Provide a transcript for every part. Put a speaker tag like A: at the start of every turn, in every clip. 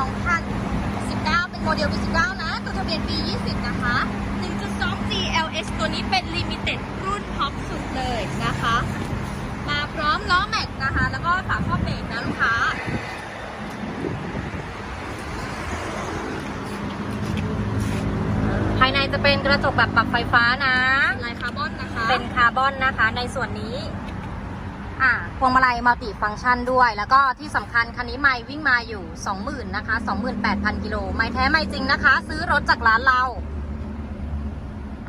A: 2019 เป็นโมเดลปี19นะตัวทะเบียนปี 20 นะคะ 1.2 GLS ตัวนี้เป็นลิมิเต็ดรุ่นท็อปสุดเลยนะคะ มาพร้อมล้อแม็กนะคะ แล้วก็ฝาครอบเบรกนะลูกค้า
B: ภายในจะเป็นกระจกแบบปรับไฟฟ้านะ
A: ลายคาร์บอนนะคะ เป็น
B: คาร์บอนนะคะในส่วนนี้ อ่าพวงมาลัยมัลติฟังก์ชันด้วย แล้วก็ที่สำคัญคันนี้ไม่วิ่งมาอยู่ 20,000นะคะ28,000กิโลไม่แท้ไม่จริงนะคะ ซื้อรถจากร้านเรา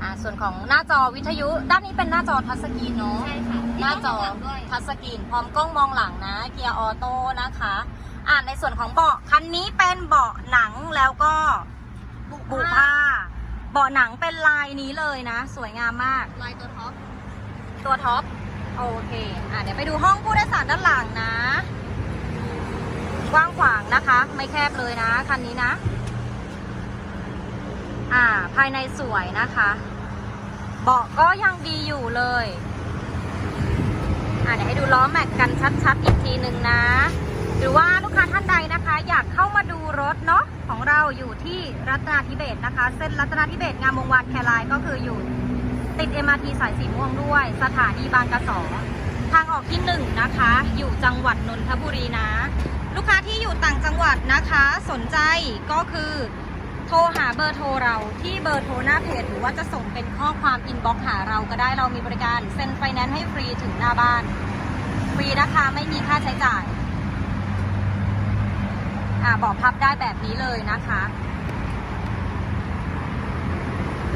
B: อ่าส่วนของหน้าจอวิทยุ ด้านนี้เป็นหน้าจอทัชสกรีนเนาะใ
A: ช่ค่ะหน้าจอมีกล้งมงหลังด้วย
B: ทัชสกรีนพร้อมกล้องมองหลังนะ เกียร์ออโต้นะคะอ่าในส่วนของเบาะคันนี้เป็นเบาะหนังแล้วก็
A: บุผ้า
B: เบาะหนังเป็นลายนี้เลยนะ สวยงามมาก
A: ลายตัวท็อป
B: ตัวท็อป โอเค อะเดี๋ยวไปดูห้องผู้โดยสารด้านหลังนะ กว้างขวางนะคะ ไม่แคบเลยนะ คันนี้นะ อ่า ภายในสวยนะคะ เบาะก็ยังดีอยู่เลย อะเดี๋ยวให้ดูล้อแม็กกันชัดๆ อีกทีหนึ่งนะ หรือว่าลูกค้าท่านใดนะคะ อยากเข้ามาดูรถเนาะของเราอยู่ที่รัตนาธิเบศนะคะ เส้นรัตนาธิเบศงามวงวานแครายก็คืออยู่ ติด MRT สายสีม่วงด้วย สถานีบางกระสอทางออกที่หนึ่งนะคะ อยู่จังหวัดนนทบุรีนะ ลูกค้าที่อยู่ต่างจังหวัดนะคะ สนใจก็คือ โทรหาเบอร์โทรเราที่เบอร์โทรหน้าเพจหรือว่าจะส่งเป็นข้อความอินบ็อกซ์หาเราก็ได้เรามีบริการเซ็นไฟแนนซ์ให้ฟรีถึงหน้าบ้าน ฟรีนะคะไม่มีค่าใช้จ่ายอ่าบอกพับได้แบบนี้เลยนะคะ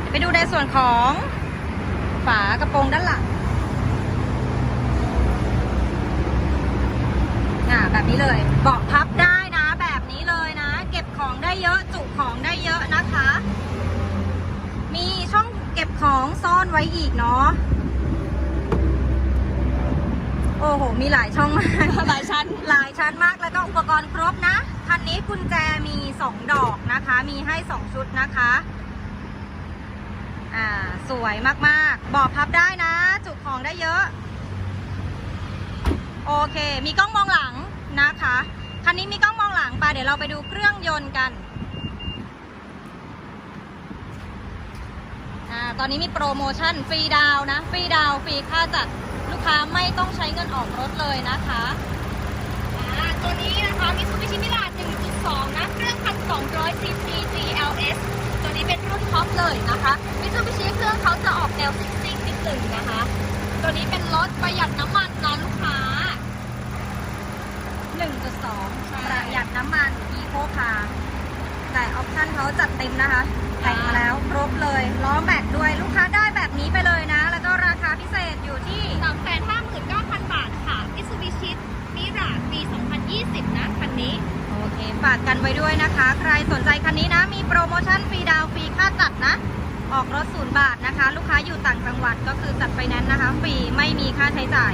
B: ไปดูในส่วนของ ฝากระโปรงด้านหลังอ่าแบบนี้เลยเบาะพับได้นะ แบบนี้เลยนะ เก็บของได้เยอะจุของได้เยอะนะคะ มีช่องเก็บของซ่อนไว้อีกเนาะโอ้โห มีหลายช่องมาก หลาย
A: ชั้น
B: หลายชั้นมาก แล้วก็อุปกรณ์ครบนะ คันนี้กุญแจมี 2 ดอกนะคะ มีให้ 2 ชุดนะคะ อ่า สวยมากๆ บอกพับได้นะ จุของได้เยอะ โอเค มีกล้องมองหลังนะคะ คันนี้มีกล้องมองหลังไป เดี๋ยวเราไปดูเครื่องยนต์กัน อ่า ตอนนี้มีโปรโมชั่นฟรีดาวนะ ฟรีดาวฟรีค่าจัด ลูกค้าไม่ต้องใช้เงินออกรถเลยนะคะ
A: อ่าตัวนี้นะคะมิ t ซูบิชิมิลา1.2 นะ เครื่องพันสองร้อยซีซี GLS ตัวนี้เป็นรุ่นท็ อปเลยนะคะมิ t ซูบิชิเครื่องเขาจะออกแนวซิ่งๆนิดหนึ่งนะคะ ตัวนี้เป็นรถประหยัดน้ำมันนะลูกค้า
B: 1.2 ใช่ ประหยัดน้ำมัน e c o car แต่ออปชั่นเขาจัดเต็มนะคะ แต่งมาแล้วครบเลย ล้อแม็กด้วย ลูกค้าได้แบบนี้ไปเลยนะ แล้วก็ราคาพิเศษอยู่ที่
A: 359,000
B: ฝากกันไว้ด้วยนะคะ ใครสนใจคันนี้นะ มีโปรโมชั่นฟรีดาวน์ฟรีค่าจัดนะ ออกรถศูนย์บาทนะคะ ลูกค้าอยู่ต่างจังหวัดก็คือจัดไปแนนซ์นะคะฟรีไม่มีค่าใช้จ่าย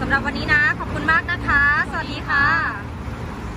B: สำหรับวันนี้นะ ขอบคุณมากนะคะ สวัสดีค่ะ